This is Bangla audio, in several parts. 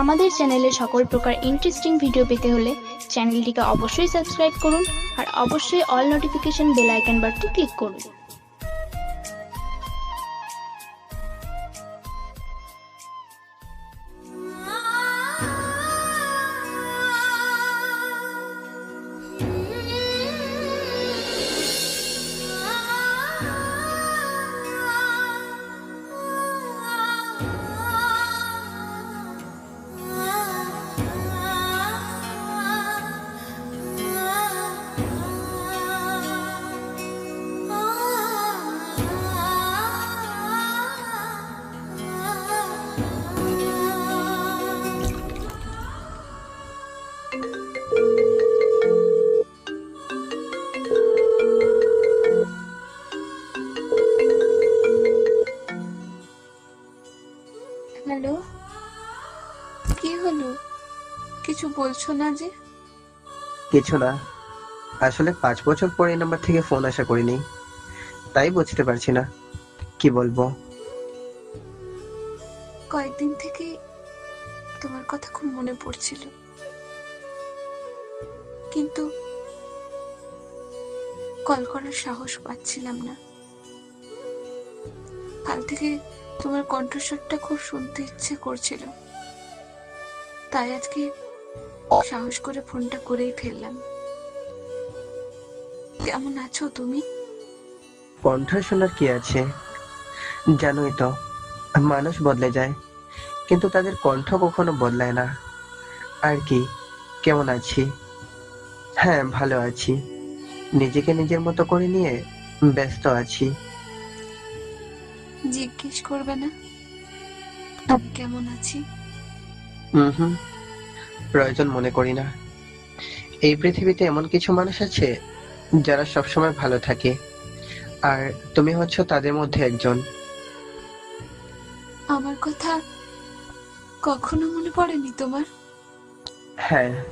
আমাদের চ্যানেলে সকল প্রকার ইন্টারেস্টিং ভিডিও পেতে হলে চ্যানেলটিকে অবশ্যই সাবস্ক্রাইব করুন আর অবশ্যই অল নোটিফিকেশন বেল আইকন বাটনে ক্লিক করুন। কি হলো? কিছু বলছো না যে? কিছু না। আসলে পাঁচ বছর পরে এই নাম্বার থেকে ফোন আশা করিনি। তাই বুঝতে পারছি না। কি বলব? কয়েকদিন থেকে তোমার কথা খুব মনে পড়ছিল। কিন্তু কল করার সাহস পাচ্ছিলাম না। কাল থেকে তোমার কণ্ঠস্বরটা খুব শুনতে ইচ্ছে করছিল। তাই আজকে সাহস করে ফোনটা করেই ফেললাম। কেমন আছো তুমি? কণ্ঠ শোনার কি আছে? জানোই তো মানুষ বদলে যায় কিন্তু তাদের কণ্ঠ কখনো বদলায় না। আর কি কেমন আছি? হ্যাঁ ভালো আছি। নিজেকে নিজের মতো করে নিয়ে ব্যস্ত আছি। জিজ্ঞেস করবে না? কেমন আছি? প্রয়োজন মনে করি না। এই পৃথিবীতে এমন কিছু মানুষ আছে যারা সবসময় ভালো থাকে। আর তুমি হচ্ছ তাদের মধ্যে একজন। আমার কথা কখনো মনে পড়েনি তোমার? হ্যাঁ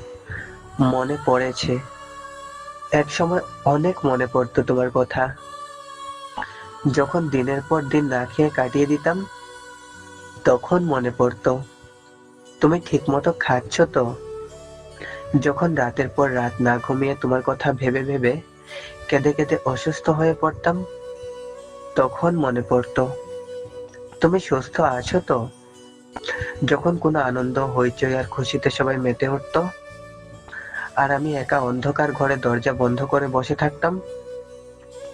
মনে পড়েছে। এক সময় অনেক মনে পড়তো তোমার কথা। যখন দিনের পর দিন না খেয়ে কাটিয়ে দিতাম তখন মনে পড়তো। তুমি ঠিকমতো খাচ্ছ তো? যখন রাতের পর রাত না ঘুমিয়ে তোমার কথা ভেবে ভেবে কেঁদে কেঁদে অসুস্থ হয়ে পড়তাম, তখন মনে পড়তো, তুমি সুস্থ আছো তো? যখন কোনো আনন্দ, হইচই আর খুশিতে সবাই মেতে উঠতো, আর আমি একা অন্ধকার ঘরে দরজা বন্ধ করে বসে থাকতাম,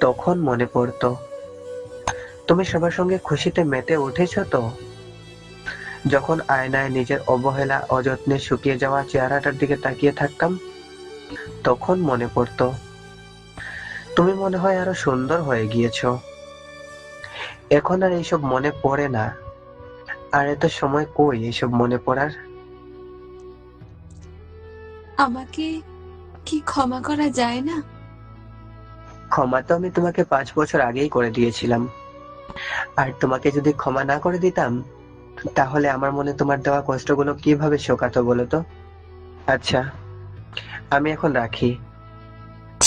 তখন মনে পড়তো, তুমি সবার সঙ্গে খুশিতে মেতে উঠেছো তো? যখন আয়নায় নিজের অবহেলা অযত্নে শুকিয়ে যাওয়া চেহারাটার দিকে তাকিয়ে থাকতাম তখন মনে পড়তো তুমি মনে হয় আরও সুন্দর হয়ে গিয়েছো। এখন আর এইসব মনে পড়ে না। আর এত সময় কই এইসব মনে পড়ার? আমাকে কি ক্ষমা করা যায় না? ক্ষমা তো আমি তোমাকে পাঁচ বছর আগেই করে দিয়েছিলাম। আর তোমাকে যদি ক্ষমা না করে দিতাম তাহলে আমার মনে তোমার দেওয়া কষ্টগুলো কীভাবে শোকাতো বলো তো? আচ্ছা আমি এখন রাখি।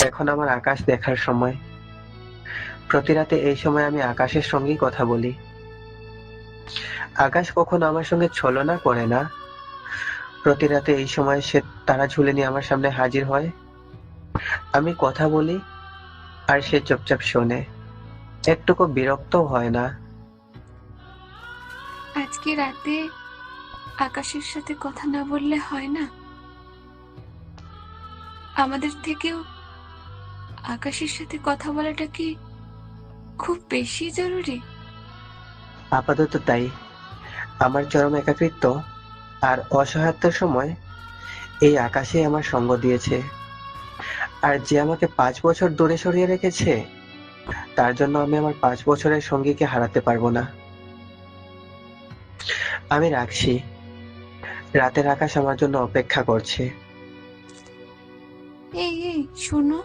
এখন আমার আকাশ দেখার সময়। প্রতি রাতে এই সময় আমি আকাশের সঙ্গেই কথা বলি। আকাশ কখনো আমার সঙ্গে ছলনা করে না। প্রতি রাতে এই সময় সে তারা ঝুলে নিয়ে আমার সামনে হাজির হয়। আমি কথা বলি আর সে চুপচাপ শোনে। একটুকু বিরক্ত হয় না। আজকে রাতে আকাশের সাথে কথা না বললে হয় না? আমাদের থেকেও আকাশের সাথে কথা বলাটা কি খুব বেশি জরুরি? আপাতত তাই। আমার চরম একাকিত্ব আর অসহায়তার সময় এই আকাশে আমার সঙ্গ দিয়েছে। আর যে আমাকে পাঁচ বছর দূরে সরিয়ে রেখেছে, তার জন্য আমি আমার পাঁচ বছরের সঙ্গীকে হারাতে পারব না। আমি রাখছি। রাতের আকাশ আমার জন্য অপেক্ষা করছে। এই এই শোনো।